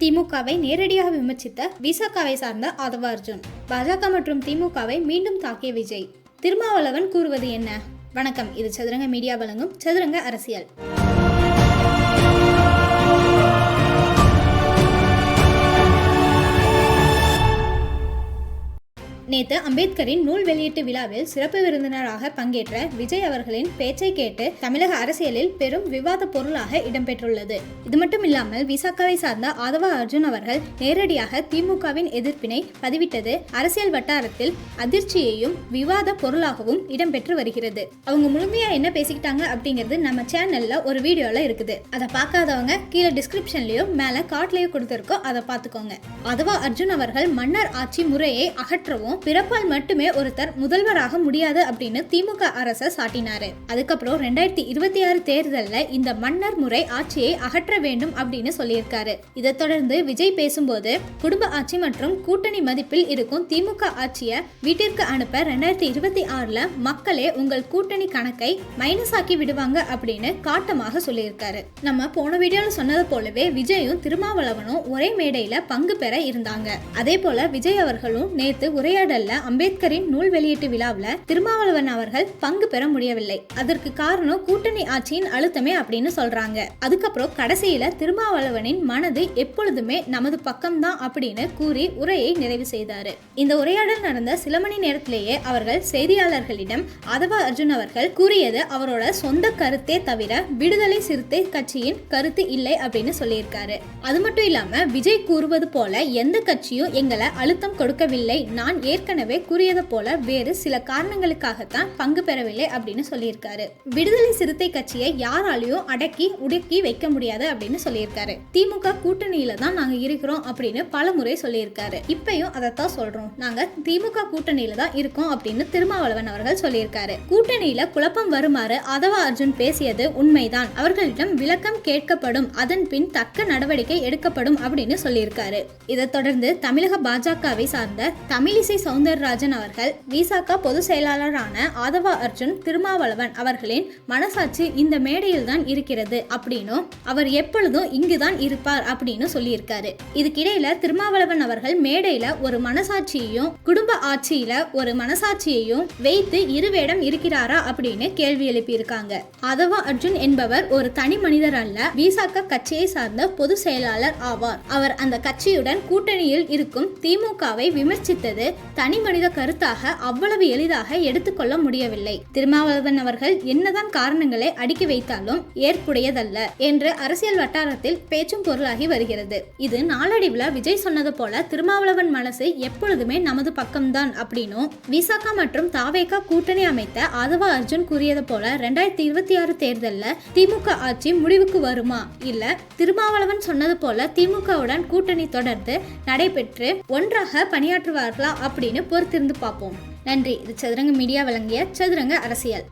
திமுகவை நேரடியாக விமர்சித்த விசாகாவை சார்ந்த ஆதவ அர்ஜுன். பாஜக மற்றும் திமுகவை மீண்டும் தாக்கிய விஜய். திருமாவளவன் கூறுவது என்ன? வணக்கம். இது சதுரங்க மீடியா வழங்கும் சதுரங்க அரசியல். நேத்து அம்பேத்கரின் நூல் வெளியீட்டு விழாவில் சிறப்பு விருந்தினராக பங்கேற்ற விஜய் அவர்களின் பேச்சை கேட்டு தமிழக அரசியலில் பெரும் விவாத பொருளாக இடம்பெற்றுள்ளது. இது மட்டும் இல்லாமல் விசாகாவை சார்ந்த ஆதவா அர்ஜுன் அவர்கள் நேரடியாக திமுகவின் எதிர்ப்பினை பதிவிட்டது. அரசியல் வட்டாரத்தில் அதிர்ச்சியையும் விவாத பொருளாகவும் இடம்பெற்று வருகிறது. அவங்க முழுமையா என்ன பேசிக்கிட்டாங்க அப்படிங்கிறது நம்ம சேனல்ல ஒரு வீடியோல இருக்குது. அதை பார்க்காதவங்க கீழே டிஸ்கிரிப்ஷன்லயும் மேல கார்ட்லயும் கொடுத்துருக்கோம். அதை பார்த்துக்கோங்க. அதுவா அர்ஜுன் அவர்கள் மன்னர் ஆட்சி முறையை அகற்றவும் பிறப்பால் மட்டுமே ஒருத்தர் முதல்வராக முடியாது அப்படின்னு திமுக அரசை சாட்டினாரு. அதுக்கப்புறம் ரெண்டாயிரத்தி இருபத்தி ஆறு தேர்தலில் இந்த மன்னர் முறை ஆட்சியை அகற்ற வேண்டும் அப்படின்னு சொல்லியிருக்காரு. இதை தொடர்ந்து விஜய் பேசும்போது குடும்ப ஆட்சி மற்றும் கூட்டணி மதிப்பில் இருக்கும் திமுக ஆட்சியை வீட்டிற்கு அனுப்ப ரெண்டாயிரத்தி இருபத்தி ஆறுல மக்களே உங்கள் கூட்டணி கணக்கை மைனஸ் ஆக்கி விடுவாங்க அப்படின்னு காட்டமாக சொல்லியிருக்காரு. நம்ம போன வீடியோல சொன்னது போலவே விஜயும் திருமாவளவனும் ஒரே மேடையில பங்கு பெற இருந்தாங்க. அதே போல விஜய் அவர்களும் நேத்து உரையாடல்ல அம்பேத்கரின் நூல் வெளியீட்டு விழாவில் திருமாவளவன் அவர்கள் பங்கு பெற முடியவில்லை. அதற்கு காரணம் கூட்டணி ஆட்சியின் அழுத்தமே அப்படின்னு சொல்றாங்க. அதுக்கப்புறம் கடைசியில திருமாவளவனின் மனது எப்பொழுதுமே நமது பக்கம்தான் அப்படின்னு கூறி உரையை நிறைவு செய்தாரு. இந்த உரையாடல் நடந்த சில மணி நேரத்திலேயே அவர்கள் செய்தியாளர்களிடம் அதவா அர்ஜுன் அவர்கள் கூறியது அவரோட சொந்த கருத்தே தவிர விடுதலை சிறுத்தை கட்சியின் கருத்து இல்லை அப்படின்னு சொல்லியிருக்காரு. அது மட்டும் இல்லாம விஜய் கூறுவது போல எந்த கட்சியும் எங்களை அழுத்தம் கொடுக்கவில்லை. நான் ஏற்கனவே கூறியது போல வேறு சில காரணங்களுக்காகத்தான் பங்கு பெறவில்லை அப்படின்னு சொல்லியிருக்காரு. விடுதலை சிறுத்தை கட்சியை யாராலையும் அடக்கி உடக்கி வைக்க முடியாது அப்படின்னு சொல்லியிருக்காரு. திமுக கூட்டணியில தான் நாங்க இருக்கிறோம் அப்படின்னு பல முறை சொல்லியிருக்காரு. இப்பயும் அதைத்தான் சொல்றோம். நாங்க திமுக கூட்டணியில தான் இருக்கோம் அப்படின்னு திருமாவளவன் அவர்கள் சொல்லியிருக்காரு. கூட்டணியில குழப்பம் வருமாறு அதவா அர்ஜுன் பேசியது உண்மைதான். அவர்களிடம் விளக்கம் கேட்கப்படும். அதன் பின் தக்க நடவடிக்கை எடுக்கப்படும் அப்படின்னு சொல்லியிருக்காரு. இதைத் தொடர்ந்து தமிழக பாஜகவை சார்ந்த தமிழிசை சவுந்தரராஜன் அவர்கள் விசாகா பொதுச் செயலாளரான ஆதவா அர்ஜுன் திருமாவளவன் அவர்களின் மனசாட்சி இந்த மேடையில் தான் இருக்கிறது அப்படின்னும் அவர் எப்பொழுதும் இங்குதான் இருப்பார் அப்படின்னு சொல்லியிருக்காரு. இதுக்கிடையில திருமாவளவன் அவர்கள் மேடையில ஒரு மனசாட்சியையும் குடும்ப ஆட்சியில ஒரு மனசாட்சியையும் வைத்து இருவேடம் இருக்கிறாரா அப்படின்னு கேள்வி எழுப்பியிருக்காங்க. அதவா அர்ஜுன் என்பவர் ஒரு தனி மனிதர் அல்ல விசாக கட்சியை சார்ந்த பொது செயலாளர் ஆவார். அவர் அந்த கட்சியுடன் கூட்டணியில் இருக்கும் திமுகவை விமர்சித்தது தனி மனித கருத்தாக அவ்வளவு எளிதாக எடுத்துக்கொள்ள முடியவில்லை. திருமாவளவன் அவர்கள் என்னதான் காரணங்களை அடுக்கி வைத்தாலும் ஏற்புடையதல்ல என்று அரசியல் வட்டாரத்தில் பேச்சும் பொருளாகி வருகிறது. இது நாளடைவில் விஜய் சொன்னது போல திருமாவளவன் மனசு எப்பொழுதுமே நமது பக்கம்தான் அப்படின்னும் விசாகா மற்றும் தாவேகா கூட்டணி அமைத்த ஆதவா அர்ஜுன் கூறியது போல ரெண்டாயிரத்தி இருபத்தி ஆறு தேர்தலில் திமுக ஆட்சி முடிவுக்கு வருமா? இல்ல திருமாவளவன் சொன்னது போல திமுகவுடன் கூட்டணி தொடர்ந்து நடைபெற்று ஒன்றாக பணியாற்றுவார்களா அப்படின்னு பொறுத்திருந்து பார்ப்போம். நன்றி. இது சதுரங்க மீடியா வழங்கிய சதுரங்க அரசியல்.